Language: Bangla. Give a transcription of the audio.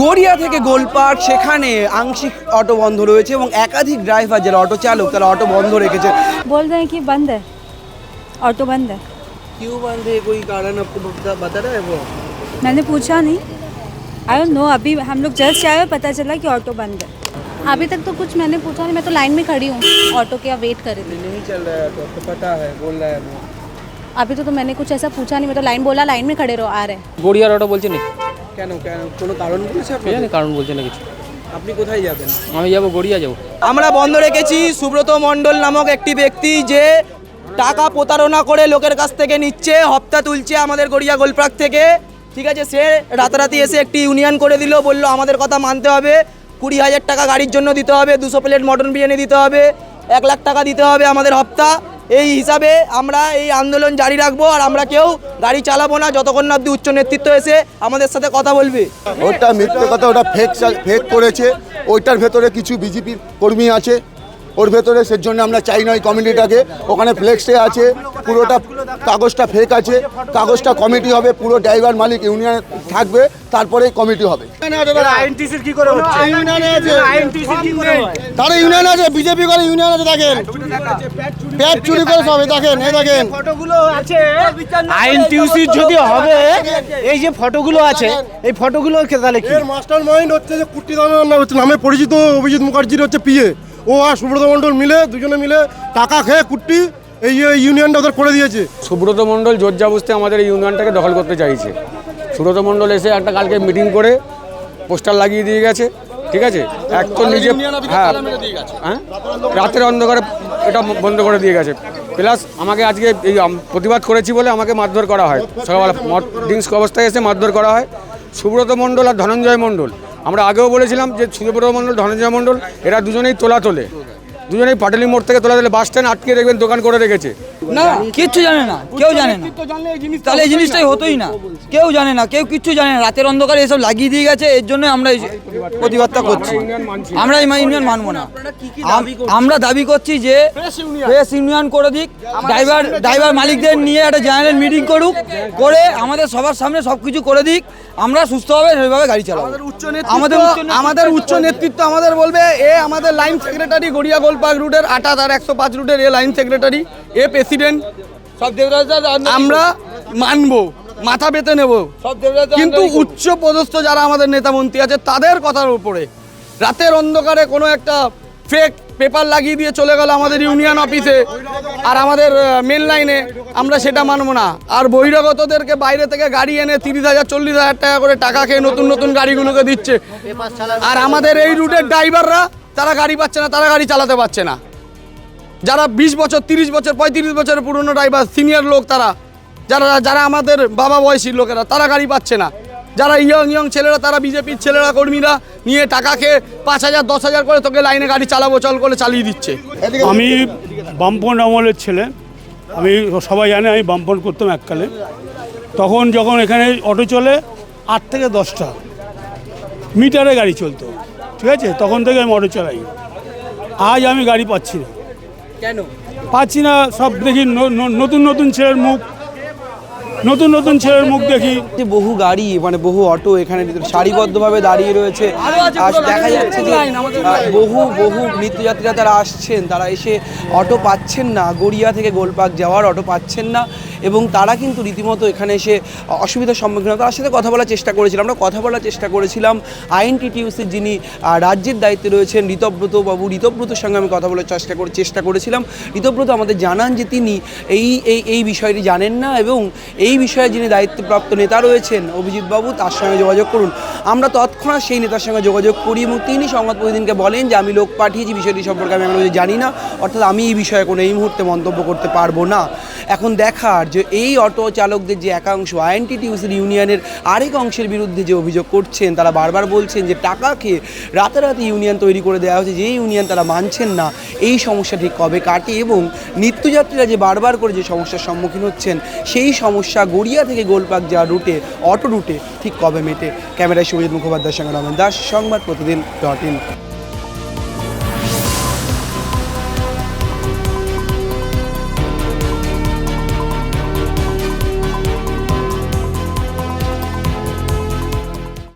গড়িয়া থেকে গোলপার্ক সেখানে আংশিক অটো বন্ধ রয়েছে এবং একাধিক ড্রাইভার যারা অটো চালক তারা অটো বন্ধ রেখেছে बोल रहे हैं कि बंद है ऑटो बंद है क्यों बंद है कोई कारण आपको बता, बता रहा है वो मैंने पूछा नहीं आई डोंट नो अभी हम लोग जस्ट आए और पता चला कि ऑटो बंद है अभी तक तो कुछ मैंने पूछा नहीं मैं तो लाइन में खड़ी हूँ ऑटो के वेट कर रही थी नहीं चल रहा है तो आपको पता है बोल रहा है वो अभी तो, तो मैंने कुछ ऐसा पूछा नहीं मैं तो लाइन बोला लाइन में खड़े रहो आ रहे हैं গড়িয়ার অটো বলছে নি কেন? কেন? কোনো কারণ বলেছে কে আপনাদের? জানি কারণ বলছে না কিছু? আপনি কোথায় যাবেন? আমি যাব গড়িয়া যাব। আমরা বন্ধ রেখেছি সুব্রত মণ্ডল নামক একটি ব্যক্তি যে টাকা প্রতারণা করে লোকের কাছ থেকে নিচ্ছে হপ্তা তুলছে আমাদের গড়িয়া গোলপ্রাক থেকে। ঠিক আছে সে রাতারাতি এসে একটি ইউনিয়ন করে দিল বলল আমাদের কথা মানতে হবে। কুড়ি হাজার টাকা গাড়ির জন্য দিতে হবে দুশো প্লেট মটন বিরিয়ানি দিতে হবে এক লাখ টাকা দিতে হবে আমাদের হপ্তা। এই হিসাবে আমরা এই আন্দোলন জারি রাখব আর আমরা কেউ গাড়ি চালাবো না, যতক্ষণ না অব্দি উচ্চ নেতৃত্ব এসে আমাদের সাথে কথা বলবে। ওটা মিথ্যে কথা, ওটা ফেক ফেক করেছে। ওইটার ভেতরে কিছু বিজেপির কর্মী আছে। ওর ভেতরে সেই জন্য আমরা চাই না ওই কমিটিটাকে ওখানে ফ্লেক্সে আছে পুরোটা কাগজটা ফেক আছে কাগজটা কমিটি হবে পুরো ড্রাইভার মালিক ইউনিয়ন থাকবে তারপরে কমিটি হবে। তারা ইউনিয়ন আছে। বিজেপি করে ইউনিয়ন আছে? দেখেন। পেট চুরি করে সব এই দেখেন এই দেখেন। ফটোগুলো আছে। আইএনটিসির যদি হবে। এই যে ফটোগুলো আছে এই ফটোগুলো তাহলে কি? মাস্টার মাইন্ড হচ্ছে যে দামের নামে পরিচিত অভিজিৎ মুখার্জির হচ্ছে পিএ ও আর সুব্রত মণ্ডল মিলে দুজনে মিলে টাকা খেয়ে কুট্টি এই যে ইউনিয়নটা ওদের করে দিয়েছে। সুব্রত মণ্ডল জোরজাবস্তি আমাদের এই ইউনিয়নটাকে দখল করতে চাইছে। সুব্রত মণ্ডল এসে একটা কালকে মিটিং করে পোস্টার লাগিয়ে দিয়ে গেছে ঠিক আছে? এক তো নিজে হ্যাঁ। হ্যাঁ? রাতের অন্ধকারে এটা বন্ধ করে দিয়ে গেছে। প্লাস আমাকে আজকে এই আম- প্রতিবাদ করেছি বলে আমাকে মারধর করা হয়। সকালবেলা ড্রিঙ্কস অবস্থায় এসে মারধর করা হয়। সুব্রত মণ্ডল আর ধনঞ্জয় মণ্ডল আমরা আগেও বলেছিলাম যে সুব্রত মণ্ডল ধনঞ্জয় মণ্ডল, এরা দুজনেই তোলা তোলে। দুজনেই পাটালি মোড় থেকে তোলা তোলে। বাস স্ট্যান্ড আটকে দেখবেন দোকান করে রেখেছে। না কিচ্ছু জানে না কেউ জানে না। তাহলে এই জিনিসটাই হতোই না। কেউ জানে না কেউ কিচ্ছু জানে না রাতের অন্ধকারে এসব লাগিয়ে দিয়ে গেছে এর জন্য আমরা এই প্রতিবাদটা করছি। আমরা এই ইউনিয়ন মানবো না। আমরা দাবি করছি যে প্রেস ইউনিয়ন করে দিক ড্রাইভার ড্রাইভার মালিকদের নিয়ে একটা জেনারেল মিটিং করুক করে আমাদের সবার সামনে সব কিছু করে দিক আমরা সুস্থভাবে সেইভাবে গাড়ি চালাবো। আমাদের আমাদের উচ্চ নেতৃত্ব আমাদের বলবে এ আমাদের লাইন সেক্রেটারি গড়িয়া গোলপাক রুটের আটাত আর একশো পাঁচ রুটের এ লাইন সেক্রেটারি এ প্রেসিডেন্ট সব আমরা মানবো মাথা পেতে নেব। কিন্তু উচ্চ পদস্থ যারা আমাদের নেতা মন্ত্রী আছে তাদের কথার উপরে রাতের অন্ধকারে কোনো একটা ফেক পেপার লাগিয়ে দিয়ে চলে গেল আমাদের ইউনিয়ন অফিসে আর আমাদের মেন লাইনে আমরা সেটা মানবো না। আর বহিরাগতদেরকে বাইরে থেকে গাড়ি এনে তিরিশ হাজার চল্লিশ হাজার টাকা করে টাকা খেয়ে নতুন নতুন গাড়িগুলোকে দিচ্ছে। আর আমাদের এই রুটের ড্রাইভাররা তারা গাড়ি পাচ্ছে না তারা গাড়ি চালাতে পারছে না। যারা বিশ বছর তিরিশ বছর পঁয়ত্রিশ বছরের পুরনো ড্রাইভার সিনিয়র লোক তারা যারা যারা আমাদের বাবা বয়সী লোকেরা তারা গাড়ি পাচ্ছে না। যারা ইয়ং ইয়ং ছেলেরা তারা বিজেপির ছেলেরা কর্মীরা নিয়ে টাকা খেয়ে পাঁচ হাজার দশ হাজার করে তোকে লাইনে গাড়ি চালাবো চল করে চালিয়ে দিচ্ছে। আমি বামপন আমলের ছেলে। আমি সবাই জানে আমি বামপন করতাম এককালে। তখন যখন এখানে অটো চলে আট থেকে দশটা। মিটারে গাড়ি চলতো। ঠিক আছে? তখন থেকে আমি অটো চালাই। আজ আমি গাড়ি পাচ্ছি না। কেন? পাচ্ছি না সব দেখি নতুন নতুন ছেলের মুখ। নতুন নতুন ছেলের মুখ দেখি। বহু গাড়ি মানে বহু অটো এখানে সারিবদ্ধভাবে দাঁড়িয়ে রয়েছে। আর দেখা যাচ্ছে যে বহু বহু নিত্যযাত্রীরা তারা আসছেন। তারা এসে অটো পাচ্ছেন না। গড়িয়া থেকে গোলপাক যাওয়ার অটো পাচ্ছেন না। এবং তারা কিন্তু রীতিমতো এখানে এসে অসুবিধার সম্মুখীন তার সাথে কথা বলার চেষ্টা করেছিলাম। আমরা কথা বলার চেষ্টা করেছিলাম। আইএনটিটিউসির যিনি রাজ্যের দায়িত্বে রয়েছেন, ঋতব্রত বাবু, ঋতব্রতর সঙ্গে আমি কথা বলার চেষ্টা করে চেষ্টা করেছিলাম। ঋতব্রত আমাদের জানান যে তিনি এই এই এই বিষয়টি জানেন না। এবং এই বিষয়ে যিনি দায়িত্বপ্রাপ্ত নেতা রয়েছেন অভিজিৎ বাবু তার সঙ্গে যোগাযোগ করুন। আমরা তৎক্ষণাৎ সেই নেতার সঙ্গে যোগাযোগ করি এবং তিনি সংবাদ প্রতিদিনকে বলেন যে, আমি লোক পাঠিয়েছি, বিষয়টি সম্পর্কে আমি এখনও জানি না। অর্থাৎ আমি এই বিষয়ে কোনো এই মুহূর্তে মন্তব্য করতে পারব না। এখন দেখার যে এই অটো চালকদের যে একাংশ আইএনটিটিউসির ইউনিয়নের আরেক অংশের বিরুদ্ধে যে অভিযোগ করছেন, তারা বারবার বলছেন যে, টাকা খেয়ে রাতারাতি ইউনিয়ন তৈরি করে দেওয়া হয়েছে যে ইউনিয়ন তারা মানছেন না। এই সমস্যা ঠিক কবে কাটে? এবং নিত্যযাত্রীরা যে বারবার করে যে সমস্যার সম্মুখীন হচ্ছেন, সেই সমস্যা গড়িয়া থেকে গোলপাক যাওয়ার রুটে, অটো রুটে ঠিক কবে মেটে? ক্যামেরায় সুবিধ মুখোপাধ্যায় সঙ্গে রমেন দাস, সংবাদ প্রতিদিন ডট ইন।